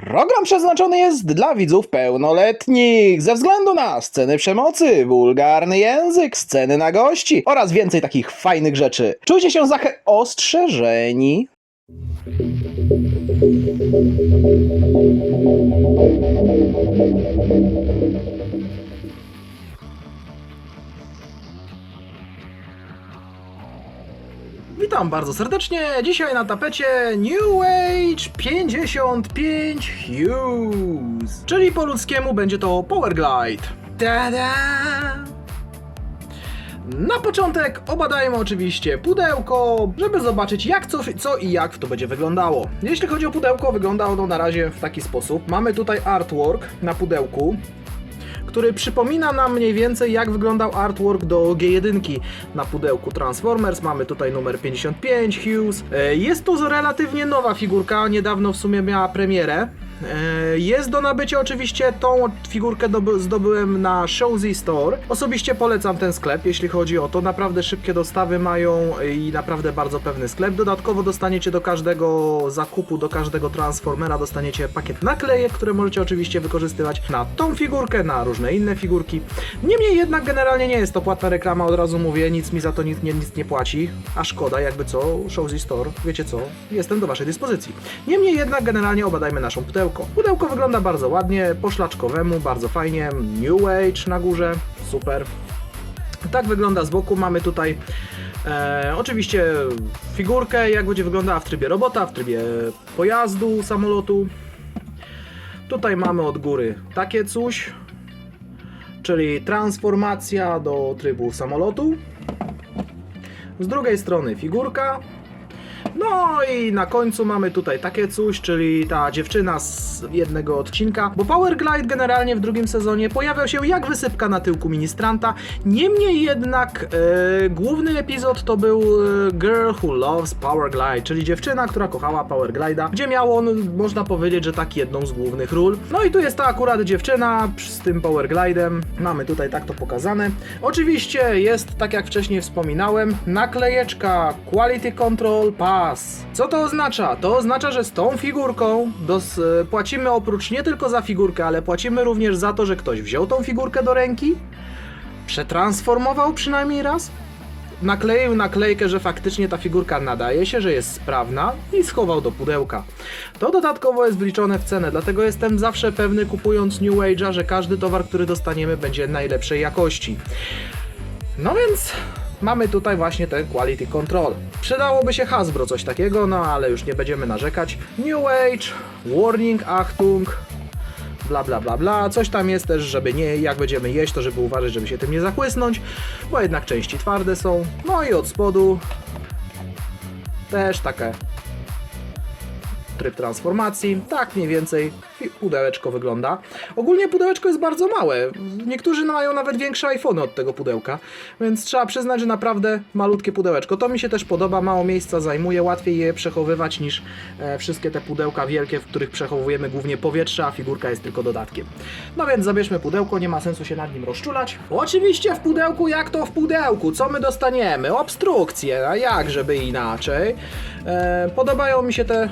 Program przeznaczony jest dla widzów pełnoletnich ze względu na sceny przemocy, wulgarny język, sceny na gości oraz więcej takich fajnych rzeczy. Czujcie się zachę ostrzeżeni. Witam bardzo serdecznie. Dzisiaj na tapecie New Age 55 Hughes. Czyli po ludzkiemu będzie to Power Glide. Na początek obadajmy oczywiście pudełko, żeby zobaczyć jak co, co i jak to będzie wyglądało. Jeśli chodzi o pudełko, wygląda ono na razie w taki sposób. Mamy tutaj artwork na pudełku, który przypomina nam mniej więcej jak wyglądał artwork do G1 na pudełku Transformers. Mamy tutaj numer 55 Hughes. E, Jest to relatywnie nowa figurka, niedawno w sumie miała premierę. E, Jest do nabycia oczywiście, tą figurkę doby- zdobyłem na Showzy Store. Osobiście polecam ten sklep, jeśli chodzi o to. Naprawdę szybkie dostawy mają i naprawdę bardzo pewny sklep. Dodatkowo dostaniecie do każdego zakupu, do każdego Transformera dostaniecie pakiet naklejek, które możecie oczywiście wykorzystywać na tą figurkę, na różne inne figurki. Niemniej jednak generalnie nie jest to płatna reklama, od razu mówię, nic mi za to nic nie, nic nie płaci, a szkoda jakby co, Showzy Store, wiecie co, jestem do waszej dyspozycji. Niemniej jednak generalnie obadajmy naszą pudełko. Pudełko wygląda bardzo ładnie, po szlaczkowemu, bardzo fajnie, New Age na górze, super. Tak wygląda z boku. Mamy tutaj e, oczywiście figurkę, jak będzie wyglądała w trybie robota, w trybie pojazdu, samolotu. Tutaj mamy od góry takie coś, czyli transformacja do trybu samolotu. Z drugiej strony figurka. No i na końcu mamy tutaj takie coś, czyli ta dziewczyna z jednego odcinka, bo Power Glide generalnie w drugim sezonie pojawiał się jak wysypka na tyłku ministranta. Niemniej jednak e, główny epizod to był e, Girl Who Loves Power Glide, czyli dziewczyna, która kochała Power Glide'a, gdzie miał on, można powiedzieć, że tak jedną z głównych ról. No i tu jest ta akurat dziewczyna z tym Power Glide'em. Mamy tutaj tak to pokazane. Oczywiście jest, tak jak wcześniej wspominałem, naklejeczka Quality Control Pass. Co to oznacza? To oznacza, że z tą figurką dos, e, płacimy oprócz nie tylko za figurkę, ale płacimy również za to, że ktoś wziął tą figurkę do ręki, przetransformował przynajmniej raz, nakleił naklejkę, że faktycznie ta figurka nadaje się, że jest sprawna i schował do pudełka. To dodatkowo jest wliczone w cenę, dlatego jestem zawsze pewny kupując New Age'a, że każdy towar, który dostaniemy będzie najlepszej jakości. No więc mamy tutaj właśnie ten quality control. Przydałoby się Hasbro coś takiego, no ale już nie będziemy narzekać. New Age, warning, Achtung, bla bla bla bla. Coś tam jest też, żeby nie, jak będziemy jeść, to żeby uważać, żeby się tym nie zachłysnąć, bo jednak części twarde są. No i od spodu też takie tryb transformacji. Tak mniej więcej pudełeczko wygląda. Ogólnie pudełeczko jest bardzo małe. Niektórzy mają nawet większe iPhony od tego pudełka, więc trzeba przyznać, że naprawdę malutkie pudełeczko. To mi się też podoba, mało miejsca zajmuje, łatwiej je przechowywać niż e, wszystkie te pudełka wielkie, w których przechowujemy głównie powietrze, a figurka jest tylko dodatkiem. No więc zabierzmy pudełko, nie ma sensu się nad nim rozczulać. Oczywiście w pudełku, jak to w pudełku, co my dostaniemy? Obstrukcje, a jak żeby inaczej. E, podobają mi się te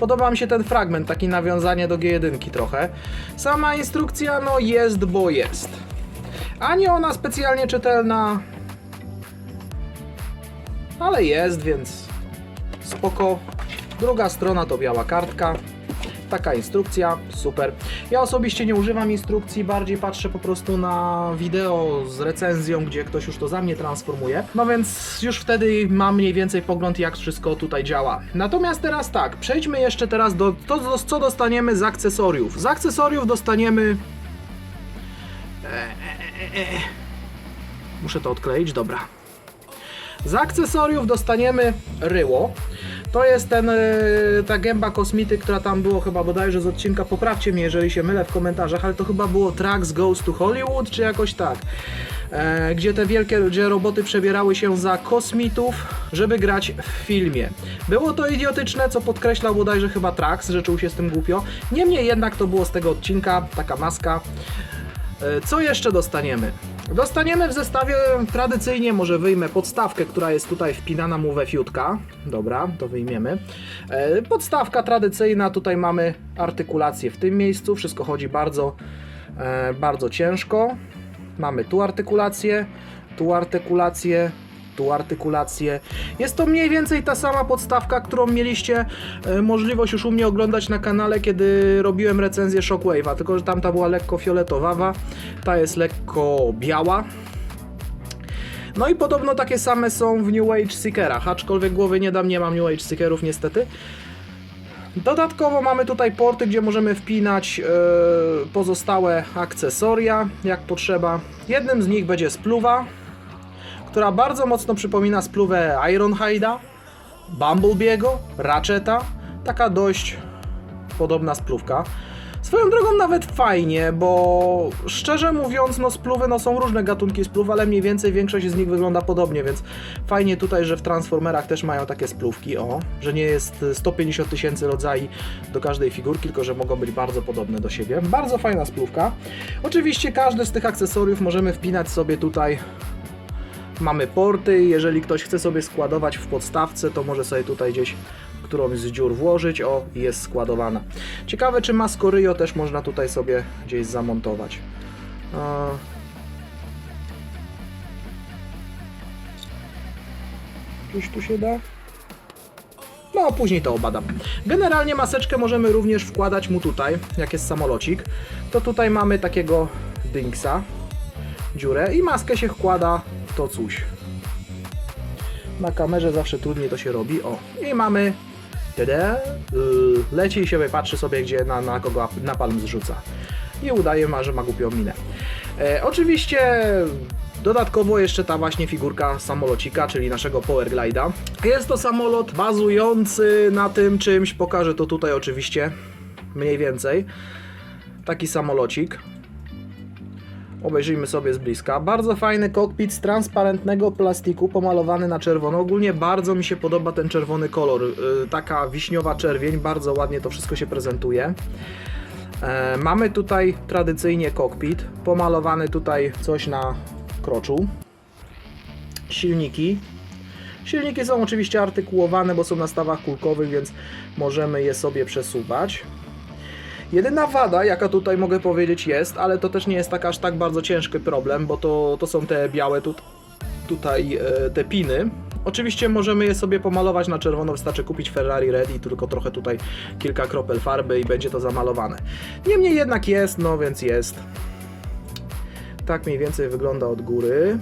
Podoba mi się ten fragment, taki nawiązanie do G1 trochę. Sama instrukcja, no jest, bo jest. A nie ona specjalnie czytelna, ale jest, więc spoko. Druga strona to biała kartka. Taka instrukcja, super. Ja osobiście nie używam instrukcji, bardziej patrzę po prostu na wideo z recenzją, gdzie ktoś już to za mnie transformuje. No więc już wtedy mam mniej więcej pogląd, jak wszystko tutaj działa. Natomiast teraz tak, przejdźmy jeszcze teraz do to, co dostaniemy z akcesoriów. Z akcesoriów dostaniemy. E, e, e, e. Muszę to odkleić, dobra. Z akcesoriów dostaniemy ryło. To jest ten, e, ta gęba kosmity, która tam było chyba bodajże z odcinka. Poprawcie mnie, jeżeli się mylę w komentarzach, ale to chyba było Trax Goes to Hollywood, czy jakoś tak. E, gdzie te wielkie, gdzie roboty przebierały się za kosmitów, żeby grać w filmie. Było to idiotyczne, co podkreślał bodajże chyba Trax, że czuł się z tym głupio. Niemniej jednak to było z tego odcinka, taka maska. E, Co jeszcze dostaniemy? Dostaniemy w zestawie tradycyjnie, może wyjmę podstawkę, która jest tutaj wpinana mu we fiutka. Dobra, to wyjmiemy. E, podstawka tradycyjna, tutaj mamy artykulację w tym miejscu, wszystko chodzi bardzo, e, bardzo ciężko. Mamy tu artykulację, tu artykulację, tu artykulację. Jest to mniej więcej ta sama podstawka, którą mieliście e, możliwość już u mnie oglądać na kanale, kiedy robiłem recenzję Shockwave'a, tylko że tamta była lekko fioletowawa, ta jest lekko biała. No i podobno takie same są w New Age Seekerach, aczkolwiek głowy nie dam, nie mam New Age Seekerów niestety. Dodatkowo mamy tutaj porty, gdzie możemy wpinać e, pozostałe akcesoria, jak potrzeba. Jednym z nich będzie spluwa, która bardzo mocno przypomina spluwę Ironhide'a, Bumblebee'ego, Ratcheta. Taka dość podobna spluwka. Swoją drogą nawet fajnie, bo szczerze mówiąc, no spluwy no są różne gatunki spluw, ale mniej więcej większość z nich wygląda podobnie, więc fajnie tutaj, że w Transformerach też mają takie spluwki, o, że nie jest 150 tysięcy rodzajów do każdej figurki, tylko że mogą być bardzo podobne do siebie. Bardzo fajna spluwka. Oczywiście każdy z tych akcesoriów możemy wpinać sobie tutaj Mamy porty, jeżeli ktoś chce sobie składować w podstawce, to może sobie tutaj gdzieś którąś z dziur włożyć, o jest składowana. Ciekawe czy Mascorio też można tutaj sobie gdzieś zamontować. Coś tu się da? No, później to obadam. Generalnie maseczkę możemy również wkładać mu tutaj, jak jest samolocik. To tutaj mamy takiego dingsa, dziurę i maskę się wkłada to coś. Na kamerze zawsze trudniej to się robi. O, i mamy. Tada, yy, leci i się patrzy sobie, gdzie na, na kogo napalm zrzuca. I udaje ma, że ma głupią minę. E, oczywiście dodatkowo jeszcze ta właśnie figurka samolocika, czyli naszego Power Glide'a. Jest to samolot bazujący na tym czymś, pokażę to tutaj oczywiście mniej więcej. Taki samolocik. Obejrzyjmy sobie z bliska. Bardzo fajny kokpit z transparentnego plastiku pomalowany na czerwono. Ogólnie bardzo mi się podoba ten czerwony kolor. Yy, taka wiśniowa czerwień, bardzo ładnie to wszystko się prezentuje. E, mamy tutaj tradycyjnie kokpit, pomalowany tutaj coś na kroczu. Silniki. Silniki są oczywiście artykułowane, bo są na stawach kulkowych, więc możemy je sobie przesuwać. Jedyna wada, jaka tutaj mogę powiedzieć jest, ale to też nie jest tak aż tak bardzo ciężki problem, bo to, to są te białe tu, tutaj e, te piny. Oczywiście możemy je sobie pomalować na czerwono, wystarczy kupić Ferrari Red i tylko trochę tutaj kilka kropel farby i będzie to zamalowane. Niemniej jednak jest, no więc jest. Tak mniej więcej wygląda od góry.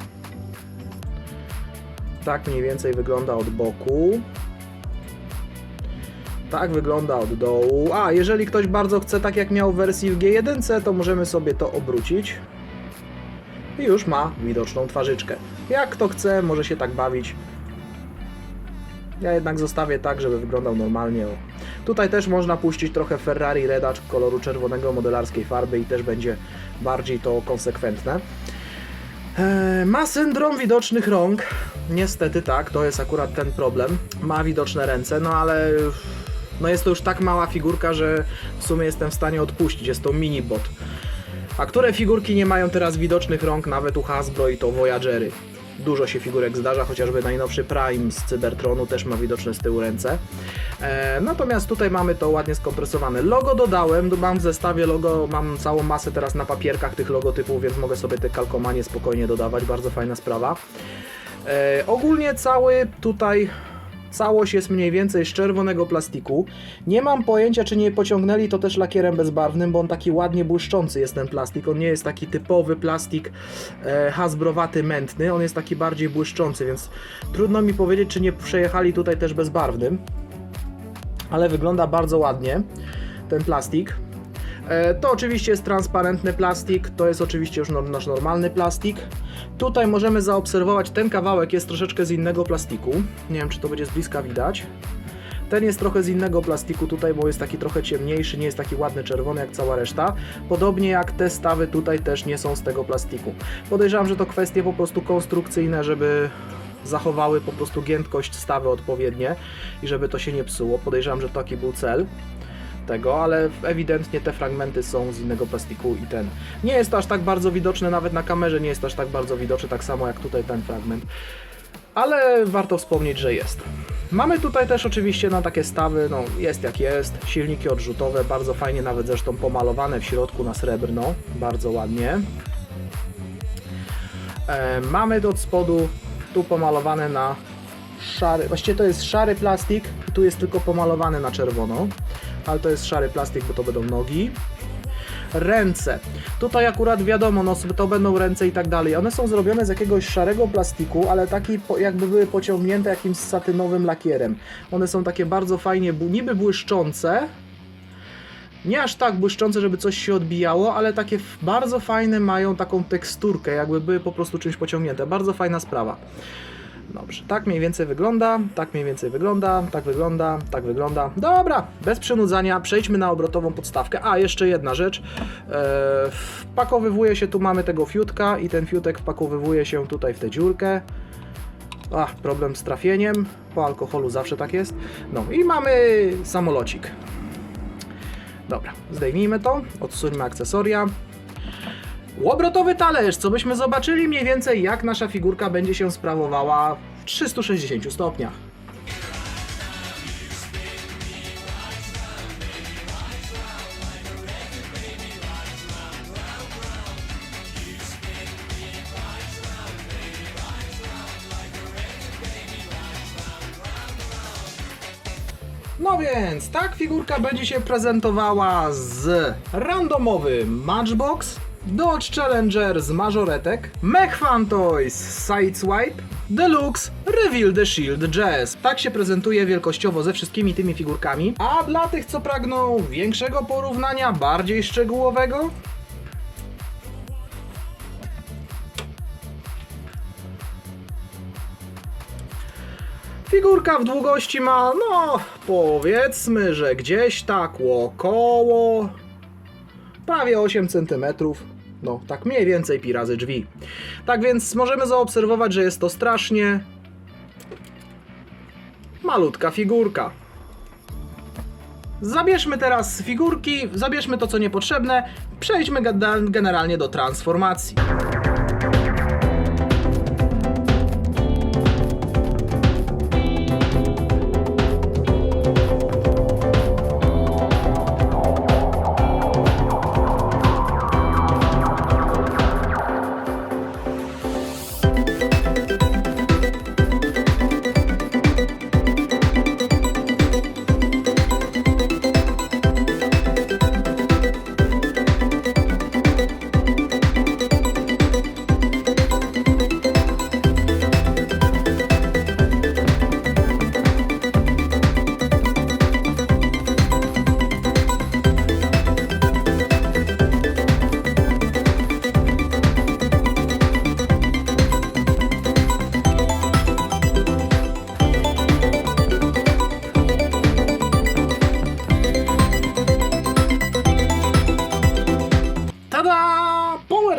Tak mniej więcej wygląda od boku. Tak wygląda od dołu. A, jeżeli ktoś bardzo chce, tak jak miał w wersji w G1, to możemy sobie to obrócić. I już ma widoczną twarzyczkę. Jak kto chce, może się tak bawić. Ja jednak zostawię tak, żeby wyglądał normalnie. Tutaj też można puścić trochę Ferrari Redacz koloru czerwonego modelarskiej farby i też będzie bardziej to konsekwentne. Eee, ma syndrom widocznych rąk. Niestety tak, to jest akurat ten problem. Ma widoczne ręce, no ale no jest to już tak mała figurka, że w sumie jestem w stanie odpuścić. Jest to mini bot. A które figurki nie mają teraz widocznych rąk, nawet u Hasbro i to Voyagery? Dużo się figurek zdarza, chociażby najnowszy Prime z Cybertronu też ma widoczne z tyłu ręce. E, natomiast tutaj mamy to ładnie skompresowane. Logo dodałem, mam w zestawie logo, mam całą masę teraz na papierkach tych logotypów, więc mogę sobie te kalkomanie spokojnie dodawać, bardzo fajna sprawa. E, ogólnie cały tutaj Całość jest mniej więcej z czerwonego plastiku. Nie mam pojęcia, czy nie pociągnęli to też lakierem bezbarwnym, bo on taki ładnie błyszczący jest ten plastik. On nie jest taki typowy plastik e, hasbrowaty, mętny. On jest taki bardziej błyszczący, więc trudno mi powiedzieć, czy nie przejechali tutaj też bezbarwnym. Ale wygląda bardzo ładnie ten plastik. E, To oczywiście jest transparentny plastik, to jest oczywiście już no- nasz normalny plastik. Tutaj możemy zaobserwować, ten kawałek jest troszeczkę z innego plastiku. Nie wiem, czy to będzie z bliska widać. Ten jest trochę z innego plastiku tutaj, bo jest taki trochę ciemniejszy, nie jest taki ładny czerwony jak cała reszta. Podobnie jak te stawy tutaj też nie są z tego plastiku. Podejrzewam, że to kwestie po prostu konstrukcyjne, żeby zachowały po prostu giętkość stawy odpowiednie i żeby to się nie psuło. Podejrzewam, że taki był cel. Tego, ale ewidentnie te fragmenty są z innego plastiku i ten. Nie jest aż tak bardzo widoczne, nawet na kamerze nie jest aż tak bardzo widoczne, tak samo jak tutaj ten fragment. Ale warto wspomnieć, że jest. Mamy tutaj też oczywiście no, takie stawy, no jest jak jest, silniki odrzutowe, bardzo fajnie nawet zresztą pomalowane w środku na srebrno, bardzo ładnie. E, mamy od spodu tu pomalowane na szary, właściwie to jest szary plastik tu jest tylko pomalowany na czerwono, ale to jest szary plastik, bo to będą nogi. Ręce. Tutaj akurat wiadomo, no to będą ręce i tak dalej. One są zrobione z jakiegoś szarego plastiku, ale taki jakby były pociągnięte jakimś satynowym lakierem. One są takie bardzo fajnie, niby błyszczące, nie aż tak błyszczące, żeby coś się odbijało, ale takie bardzo fajne mają taką teksturkę, jakby były po prostu czymś pociągnięte. Bardzo fajna sprawa. Dobrze, tak mniej więcej wygląda, tak mniej więcej wygląda, tak wygląda, tak wygląda. Dobra, bez przynudzania, przejdźmy na obrotową podstawkę. A, jeszcze jedna rzecz. E, wpakowywuje się, tu mamy tego fiutka i ten fiutek wpakowywuje się tutaj w tę dziurkę. Ach, problem z trafieniem. Po alkoholu zawsze tak jest. No i mamy samolocik. Dobra, zdejmijmy to, odsuńmy akcesoria. Łobrotowy talerz, co byśmy zobaczyli mniej więcej jak nasza figurka będzie się sprawowała w 360 stopniach. No więc, tak figurka będzie się prezentowała z randomowy Matchbox, Dodge Challenger z mażoretek, Mech Fan Sideswipe, Deluxe Reveal the Shield Jazz. Tak się prezentuje wielkościowo ze wszystkimi tymi figurkami. A dla tych, co pragną większego porównania, bardziej szczegółowego, Figurka w długości ma, no, powiedzmy, że gdzieś tak około prawie 8 cm. No, tak mniej więcej pi razy drzwi. Tak więc możemy zaobserwować, że jest to strasznie malutka figurka. Zabierzmy teraz figurki, zabierzmy to co niepotrzebne, przejdźmy generalnie do transformacji.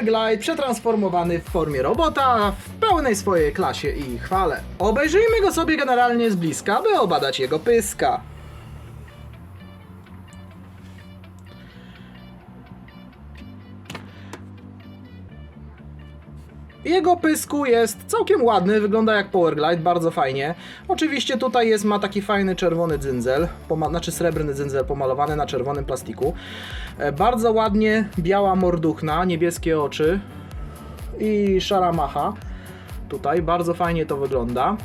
Powerglide przetransformowany w formie robota w pełnej swojej klasie i chwale. Obejrzyjmy go sobie generalnie z bliska, by obadać jego pyska. Jego pysku jest całkiem ładny, wygląda jak Powerglide, bardzo fajnie. Oczywiście tutaj jest, ma taki fajny czerwony dzyndzel, znaczy srebrny dzyndzel pomalowany na czerwonym plastiku. E, bardzo ładnie biała morduchna, niebieskie oczy i szara macha. Tutaj bardzo fajnie to wygląda.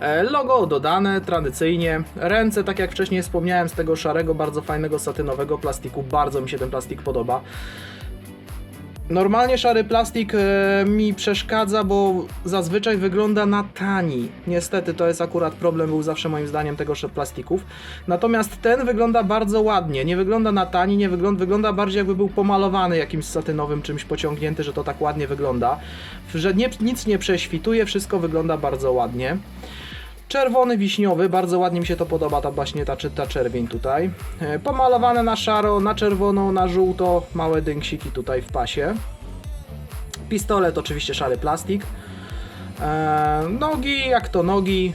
E, Logo dodane tradycyjnie. Ręce, tak jak wcześniej wspomniałem, z tego szarego, bardzo fajnego satynowego plastiku. Bardzo mi się ten plastik podoba. Normalnie szary plastik e, mi przeszkadza, bo zazwyczaj wygląda na tani. Niestety to jest akurat problem, był zawsze moim zdaniem tego sz- plastików. Natomiast ten wygląda bardzo ładnie. Nie wygląda na tani, nie wygląda, wygląda bardziej jakby był pomalowany jakimś satynowym czymś pociągnięty, że to tak ładnie wygląda. Że nie, nic nie prześwituje, wszystko wygląda bardzo ładnie. Czerwony wiśniowy, bardzo ładnie mi się to podoba, ta właśnie ta, ta czerwień tutaj. E, Pomalowane na szaro, na czerwono, na żółto, małe dynksiki tutaj w pasie. Pistolet oczywiście szary plastik. E, nogi, jak to nogi.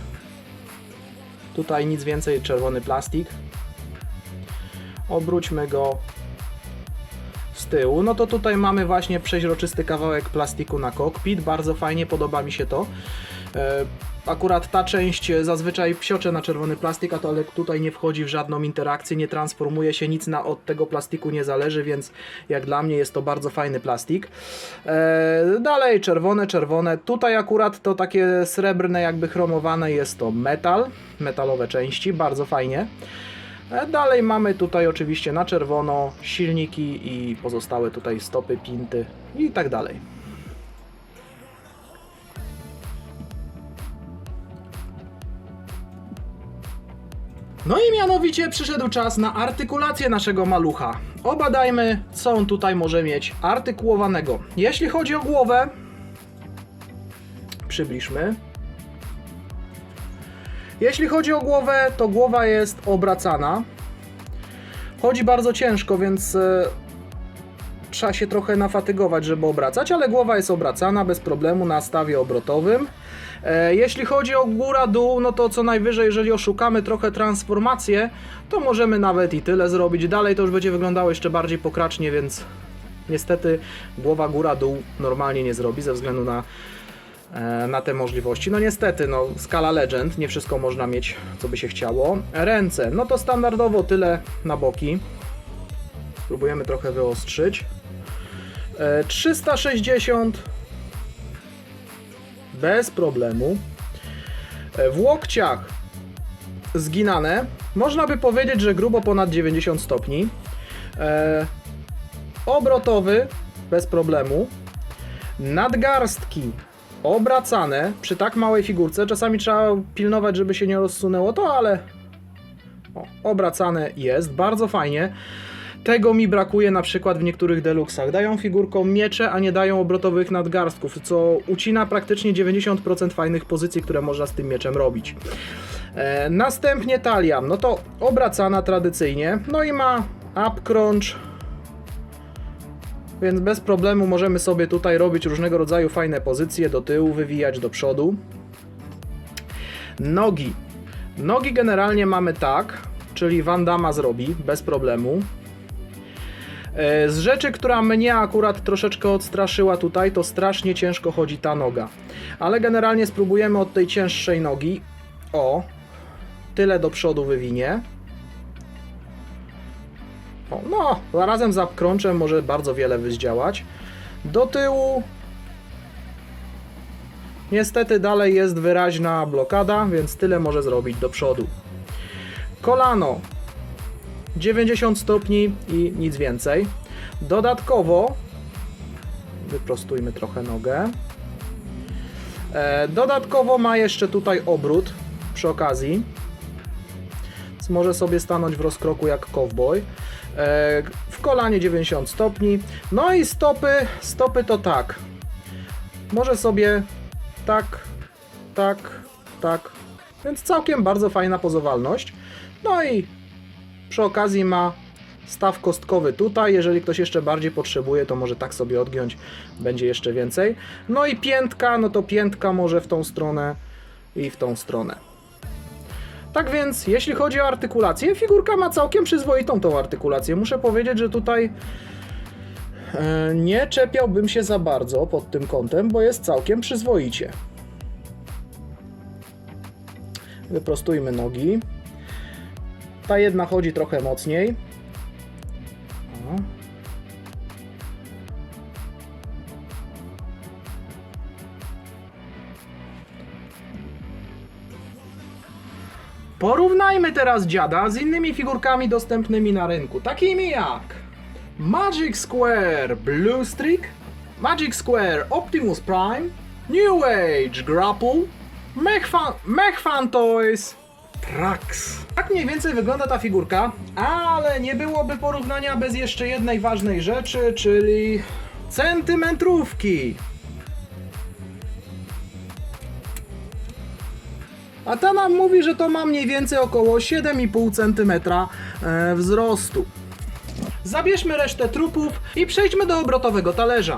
Tutaj nic więcej, czerwony plastik. obróćmy go z tyłu, no to tutaj mamy właśnie przeźroczysty kawałek plastiku na kokpit, bardzo fajnie, podoba mi się to. E, Akurat ta część e, zazwyczaj psiocze na czerwony plastik, a to ale tutaj nie wchodzi w żadną interakcję, nie transformuje się, nic na, od tego plastiku nie zależy, więc jak dla mnie jest to bardzo fajny plastik. E, dalej czerwone, czerwone. Tutaj akurat to takie srebrne, jakby chromowane jest to metal, metalowe części, bardzo fajnie. E, Dalej mamy tutaj oczywiście na czerwono silniki i pozostałe tutaj stopy, pinty i tak dalej. No i mianowicie przyszedł czas na artykulację naszego malucha. Obadajmy, co on tutaj może mieć artykułowanego. Jeśli chodzi o głowę, przybliżmy. Jeśli chodzi o głowę, to głowa jest obracana. Chodzi bardzo ciężko, więc e, trzeba się trochę nafatygować, żeby obracać, ale głowa jest obracana bez problemu na stawie obrotowym. E, Jeśli chodzi o góra-dół, no to co najwyżej, jeżeli oszukamy trochę transformację, to możemy nawet i tyle zrobić. Dalej to już będzie wyglądało jeszcze bardziej pokracznie, więc niestety głowa góra-dół normalnie nie zrobi ze względu na e, na te możliwości. No niestety, no skala legend, nie wszystko można mieć, co by się chciało. Ręce, no to standardowo tyle na boki. Spróbujemy trochę wyostrzyć. E, 360 bez problemu. E, W łokciach zginane. Można by powiedzieć, że grubo ponad 90 stopni. E, obrotowy bez problemu. Nadgarstki obracane przy tak małej figurce. Czasami trzeba pilnować, żeby się nie rozsunęło to, ale o, obracane jest. Bardzo fajnie. Tego mi brakuje na przykład w niektórych deluxach. Dają figurkom miecze, a nie dają obrotowych nadgarstków, co ucina praktycznie 90% fajnych pozycji, które można z tym mieczem robić. E, następnie talia, no to obracana tradycyjnie, no i ma up crunch, więc bez problemu możemy sobie tutaj robić różnego rodzaju fajne pozycje do tyłu, wywijać do przodu. Nogi. Nogi generalnie mamy tak, czyli Van Damme zrobi bez problemu. E, Z rzeczy, która mnie akurat troszeczkę odstraszyła tutaj, to strasznie ciężko chodzi ta noga. Ale generalnie spróbujemy od tej cięższej nogi. O, tyle do przodu wywinie. O, no, razem z może bardzo wiele wyzdziałać. Do tyłu. Niestety dalej jest wyraźna blokada, więc tyle może zrobić do przodu. Kolano 90 stopni i nic więcej. Dodatkowo wyprostujmy trochę nogę. E, dodatkowo ma jeszcze tutaj obrót przy okazji. Więc może sobie stanąć w rozkroku jak cowboy. E, w kolanie 90 stopni. No i stopy, stopy to tak. Może sobie tak, tak, tak. Więc całkiem bardzo fajna pozowalność. No i przy okazji ma staw kostkowy tutaj. Jeżeli ktoś jeszcze bardziej potrzebuje, to może tak sobie odgiąć, będzie jeszcze więcej. No i piętka, no to piętka może w tą stronę i w tą stronę. Tak więc, jeśli chodzi o artykulację, figurka ma całkiem przyzwoitą tą artykulację. Muszę powiedzieć, że tutaj e, nie czepiałbym się za bardzo pod tym kątem, bo jest całkiem przyzwoicie. Wyprostujmy nogi. Ta jedna chodzi trochę mocniej. Porównajmy teraz dziada z innymi figurkami dostępnymi na rynku, takimi jak Magic Square Blue Streak, Magic Square Optimus Prime, New Age Grapple, Mech, Fan- Mech Fan Toys, Trax. Tak mniej więcej wygląda ta figurka, ale nie byłoby porównania bez jeszcze jednej ważnej rzeczy, czyli centymetrówki. A ta nam mówi, że to ma mniej więcej około 7,5 cm e, wzrostu. Zabierzmy resztę trupów i przejdźmy do obrotowego talerza.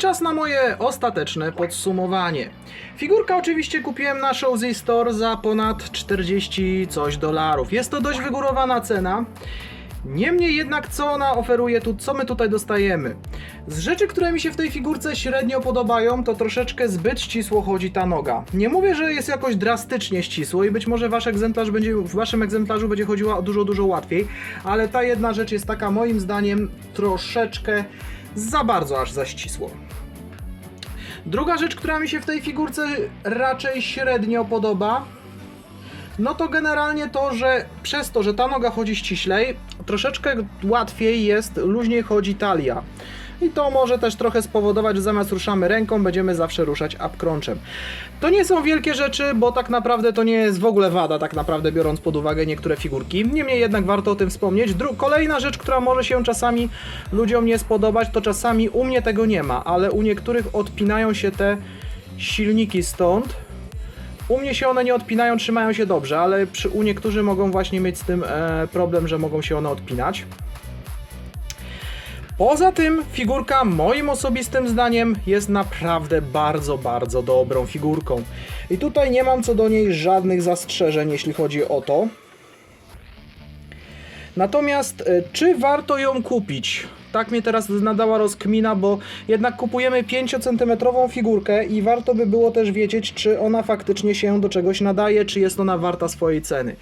Czas na moje ostateczne podsumowanie. Figurka oczywiście kupiłem na Showzy Store za ponad 40 coś dolarów. Jest to dość wygórowana cena. Niemniej jednak, co ona oferuje tu, co my tutaj dostajemy? Z rzeczy, które mi się w tej figurce średnio podobają, to troszeczkę zbyt ścisło chodzi ta noga. Nie mówię, że jest jakoś drastycznie ścisło i być może wasz egzemplarz będzie, w waszym egzemplarzu będzie chodziła dużo, dużo łatwiej, ale ta jedna rzecz jest taka moim zdaniem troszeczkę za bardzo aż za ścisło. Druga rzecz, która mi się w tej figurce raczej średnio podoba, no to generalnie to, że przez to, że ta noga chodzi ściślej, troszeczkę łatwiej jest, luźniej chodzi talia. I to może też trochę spowodować, że zamiast ruszamy ręką, będziemy zawsze ruszać upcrunchem. To nie są wielkie rzeczy, bo tak naprawdę to nie jest w ogóle wada, tak naprawdę biorąc pod uwagę niektóre figurki. Niemniej jednak warto o tym wspomnieć. Dru kolejna rzecz, która może się czasami ludziom nie spodobać, to czasami u mnie tego nie ma, ale u niektórych odpinają się te silniki stąd. U mnie się one nie odpinają, trzymają się dobrze, ale przy, u niektórzy mogą właśnie mieć z tym e, problem, że mogą się one odpinać. Poza tym figurka moim osobistym zdaniem jest naprawdę bardzo, bardzo dobrą figurką. I tutaj nie mam co do niej żadnych zastrzeżeń, jeśli chodzi o to. Natomiast e, czy warto ją kupić? Tak mnie teraz nadała rozkmina, bo jednak kupujemy 5 cm figurkę i warto by było też wiedzieć, czy ona faktycznie się do czegoś nadaje, czy jest ona warta swojej ceny.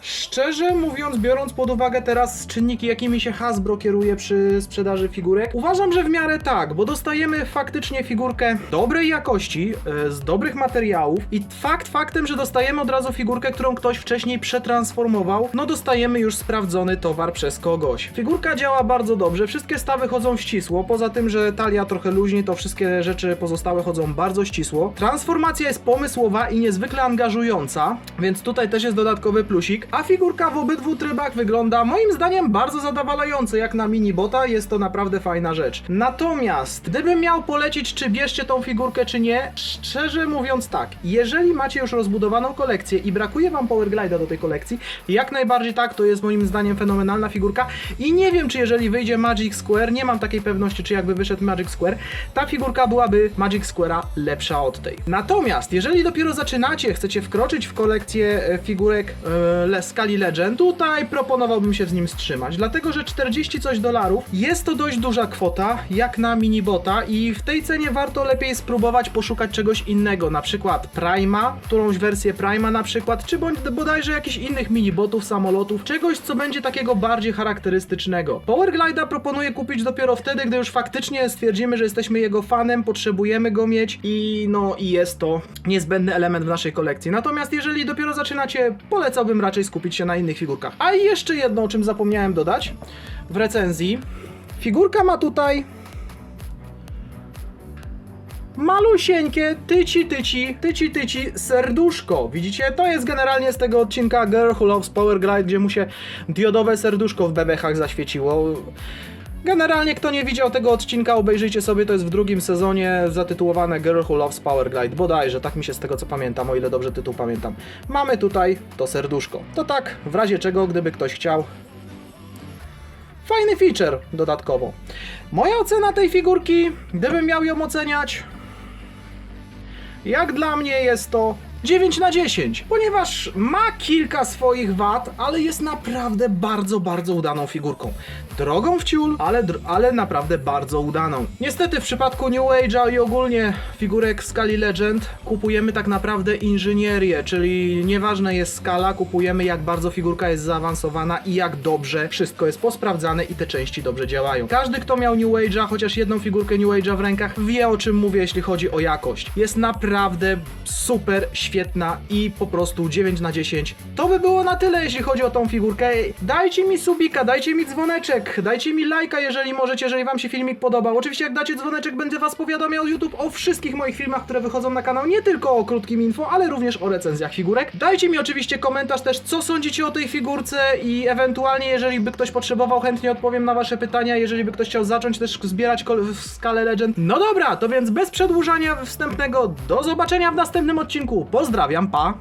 Szczerze mówiąc, biorąc pod uwagę teraz czynniki, jakimi się Hasbro kieruje przy sprzedaży figurek, uważam, że w miarę tak, bo dostajemy faktycznie figurkę dobrej jakości, e, z dobrych materiałów i fakt faktem, że dostajemy od razu figurkę, którą ktoś wcześniej przetransformował, no dostajemy już sprawdzony towar przez kogoś. Figurka działa bardzo dobrze, wszystkie stawy chodzą ścisło, poza tym, że talia trochę luźniej, to wszystkie rzeczy pozostałe chodzą bardzo ścisło. Transformacja jest pomysłowa i niezwykle angażująca, więc tutaj też jest dodatkowy plusik, a figurka w obydwu trybach wygląda moim zdaniem bardzo zadowalająco, jak na mini bota, jest to naprawdę fajna rzecz. Natomiast, gdybym miał polecić, czy bierzcie tą figurkę, czy nie, szczerze mówiąc tak, jeżeli macie już rozbudowaną kolekcję i brakuje wam Power Glide'a do tej kolekcji, jak najbardziej tak, to jest moim zdaniem fenomenalna figurka i nie wiem, czy jeżeli wyjdzie Magic Square, nie mam takiej pewności, czy jakby wyszedł Magic Square, ta figurka byłaby Magic Square'a lepsza od tej. Natomiast, jeżeli dopiero zaczynacie, chcecie wkroczyć w kolekcję e, figurek e, le- skali Legend, tutaj proponowałbym się z nim wstrzymać, dlatego że 40 coś dolarów jest to dość duża kwota, jak na minibota i w tej cenie warto lepiej spróbować poszukać czegoś innego, na przykład Prima, którąś wersję Prima na przykład, czy bądź bodajże jakichś innych minibotów, samolotów, czegoś co będzie takiego bardziej charakterystycznego. Power Glide'a proponuję kupić dopiero wtedy, gdy już faktycznie stwierdzimy, że jesteśmy jego fanem, potrzebujemy go mieć i no i jest to niezbędny element w naszej kolekcji. Natomiast jeżeli dopiero zaczynacie, polecałbym raczej skupić się na innych figurkach. A i jeszcze jedno, o czym zapomniałem dodać w recenzji. Figurka ma tutaj malusieńkie, tyci, tyci, tyci, tyci serduszko. Widzicie? To jest generalnie z tego odcinka Girl Who Loves Power Glide, gdzie mu się diodowe serduszko w bebechach zaświeciło. Generalnie, kto nie widział tego odcinka, obejrzyjcie sobie, to jest w drugim sezonie zatytułowane Girl Who Loves Power Glide, bodajże, tak mi się z tego co pamiętam, o ile dobrze tytuł pamiętam. Mamy tutaj to serduszko. To tak, w razie czego, gdyby ktoś chciał, Fajny feature dodatkowo. Moja ocena tej figurki, gdybym miał ją oceniać, jak dla mnie jest to 9 na 10, ponieważ ma kilka swoich wad, ale jest naprawdę bardzo, bardzo udaną figurką. Drogą w ciul, ale, dr- ale naprawdę bardzo udaną. Niestety w przypadku New Age'a i ogólnie figurek w skali Legend kupujemy tak naprawdę inżynierię, czyli nieważne jest skala, kupujemy jak bardzo figurka jest zaawansowana i jak dobrze wszystko jest posprawdzane i te części dobrze działają. Każdy kto miał New Age'a, chociaż jedną figurkę New Age'a w rękach, wie o czym mówię jeśli chodzi o jakość. Jest naprawdę super świetna i po prostu 9 na 10. To by było na tyle jeśli chodzi o tą figurkę. Dajcie mi subika, dajcie mi dzwoneczek, dajcie mi lajka jeżeli możecie, jeżeli wam się filmik podobał. Oczywiście jak dacie dzwoneczek będę was powiadamiał YouTube o wszystkich moich filmach, które wychodzą na kanał, nie tylko o krótkim info, ale również o recenzjach figurek. Dajcie mi oczywiście komentarz też, co sądzicie o tej figurce i ewentualnie jeżeli by ktoś potrzebował, chętnie odpowiem na wasze pytania, jeżeli by ktoś chciał zacząć też zbierać w skalę Legend. No dobra, to więc bez przedłużania wstępnego, do zobaczenia w następnym odcinku. Pozdrawiam, pa!